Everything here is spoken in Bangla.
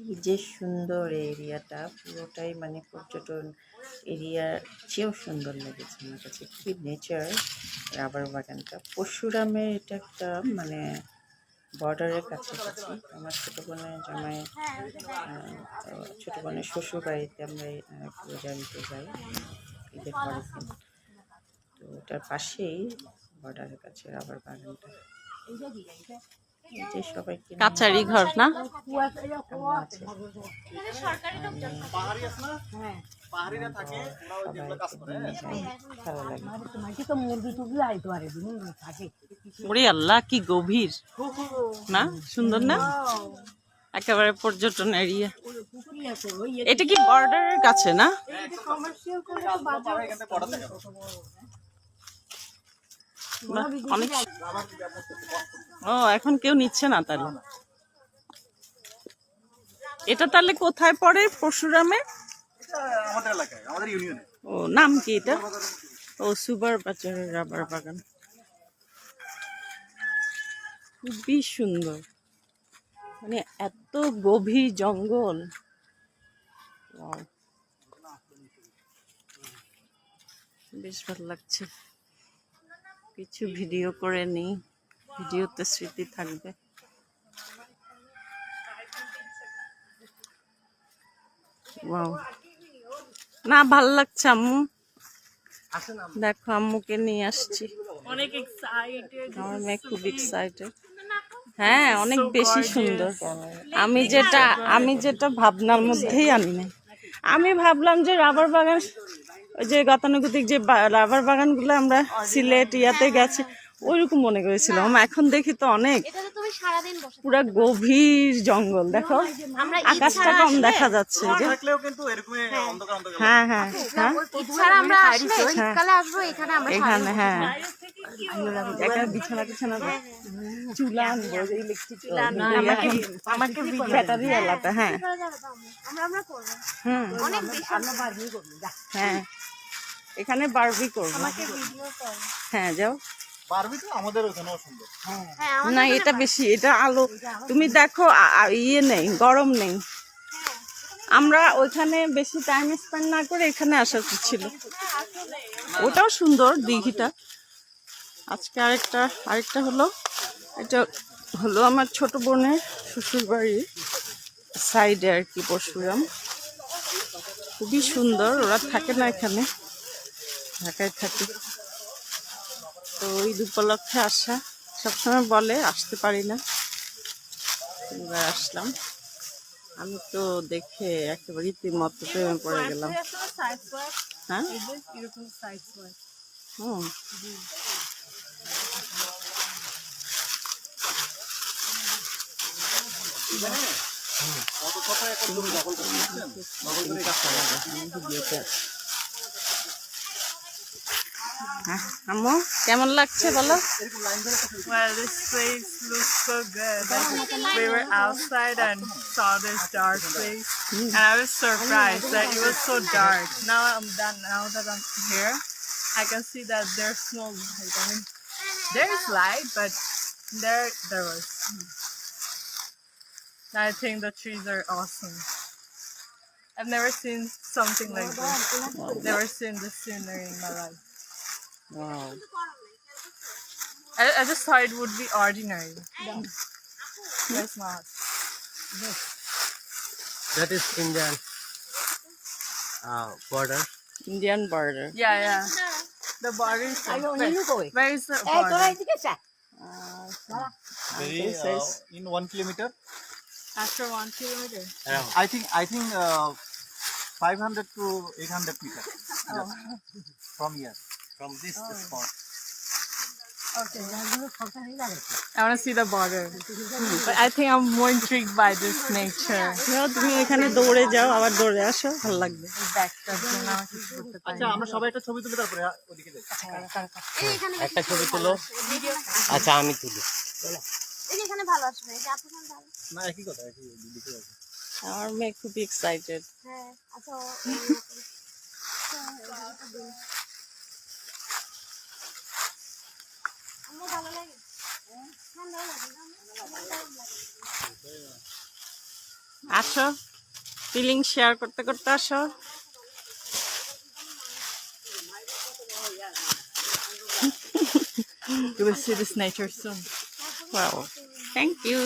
কি যে সুন্দর এরিয়াটা, পুরোটাই মানে পর্যটন এরিয়ার চেয়েও সুন্দর লেগেছে আমার কাছে। কি নেচার রাবার বাগানটা পরশুরামের এটা একটা মানে বর্ডারের কাছাকাছি। আমার ছোটো বোনের জামাই ছোটো বোনের শ্বশুর বাড়িতে আমরা পূজা দিতে যাই। ঈদের পরের দিন। তো ওটার পাশেই বর্ডারের কাছে রাবার বাগানটা কাচারি ঘর, না? ওরা আল্লাহ, কি গভীর। না? সুন্দর না? একেবারে পর্যটন এরিয়া এটা কি বর্ডারের কাছে, না কমার্শিয়াল করে পাহাড় এখান থেকে পড়া থাকে বাহ, অনেক ও এখন কেউ নিচ্ছে না তাহলে। এটা তাহলে কোথায় পড়ে? পরশুরামে? আমাদের এলাকায় আমাদের ইউনিয়নে। ও নাম কি এটা? ও সুপার বাজারের রাবার বাগান। খুবই সুন্দর। মানে এত গভীর জঙ্গল. বেশ ভালো লাগছে। কিছু ভিডিও করে নিই। ভিডিওতে স্মৃতি থাকবে। না ভালো লাগছে আম্মু। দেখো আম্মুকে নিয়ে আসছি। অনেক এক্সাইটেড আমার মেয়ে খুব এক্সাইটেড হ্যাঁ অনেক বেশি সুন্দর। আমি যেটা আমি যেটা ভাবনার মধ্যেই আনি না আমি ভাবলাম যে রাবার বাগান ওই যে গতানুগতিক যে বা- রাবার বাগানগুলো আমরা সিলেট ইয়াতে গেছি ওইরকম মনে করেছিলাম। এখন দেখি তো অনেক। এটা তো তুমি সারাদিন বসে পুরা গভীর জঙ্গল দেখো। আকাশটা কম দেখা যাচ্ছে যে। থাকলেও কিন্তু এরকমই অন্ধকার অন্ধকার হ্যাঁ হ্যাঁ হ্যাঁ। এখানে হ্যাঁ। বিছানা বিছানা চুলা ইলেকট্রিক আমাকে আমাকে ব্যাটারি এলাকা হ্যাঁ। অনেক বেশি হ্যাঁ। এখানে বারবি করব। আমাকে ভিডিও কর। হ্যাঁ। হ্যাঁ যাও। পারবি তো আমাদের ওখানেও সুন্দর। হ্যাঁ না এটা বেশি এটা আলো। তুমি দেখো ইয়ে নেই গরম নেই। আমরা ওইখানে বেশি টাইম স্পেন্ড না করে এখানে আসা উচিত ছিল। ওটাও সুন্দর দিঘিটা। আজকে আরেকটা আরেকটা হলো এটা হলো আমার ছোট বোনের শ্বশুর বাড়ির সাইডে আর কি পরশুরাম। খুবই সুন্দর ওরা থাকে না এখানে। ঢাকায় থাকি। তো ঈদ উপলক্ষে আসা। সবসময় বলে আসতে পারি না। এবার আসলাম। আমি তো দেখে একেবারে রীতিমতো প্রেমে পড়ে গেলাম। হ্যাঁ? এরকম সাইজ হয়। হুম কত শত একর জমি দখল করে নিয়েছেন দখল করে। হ্যাঁ, আম্মু কেমন লাগছে বলো Well, this place looks so good. Like, we were outside and saw this dark place, and I was surprised that it was so dark. Now I'm done. Now that I'm here, I can see that there's no light. I mean, there's light, but there there was. I think the trees are awesome. I've never seen something like this. Never seen this scenery in my life. Wow. I, I just thought it would be ordinary. But it's not. That is Indian uh, border. Indian border. Yeah, yeah. The border is like, where, where is the border? Very, This uh, is- in one kilometer After one kilometer. Around. I think I think uh, 500 to 800 meters just from here from this spot. I want to see the border. But I think I'm more intrigued by this nature. তুমি এখানে দৌড়ে যাও আবার দৌড়ে আসো ভালো লাগবে। আচ্ছা আমরা সবাই একটা ছবি তুলে তারপরে ওদিকে যাই। একটা ছবি তুলো। আচ্ছা আমি তুলি। এখানে ভালো আসবে এই আপনার ভালো। না একই কথা একই দিকে আছে। আমার মেয়ে খুবই এক্সাইটেড হ্যাঁ আচ্ছা আসো ফিলিং শেয়ার করতে করতে আসো You will see this nature soon. Wow. Thank you.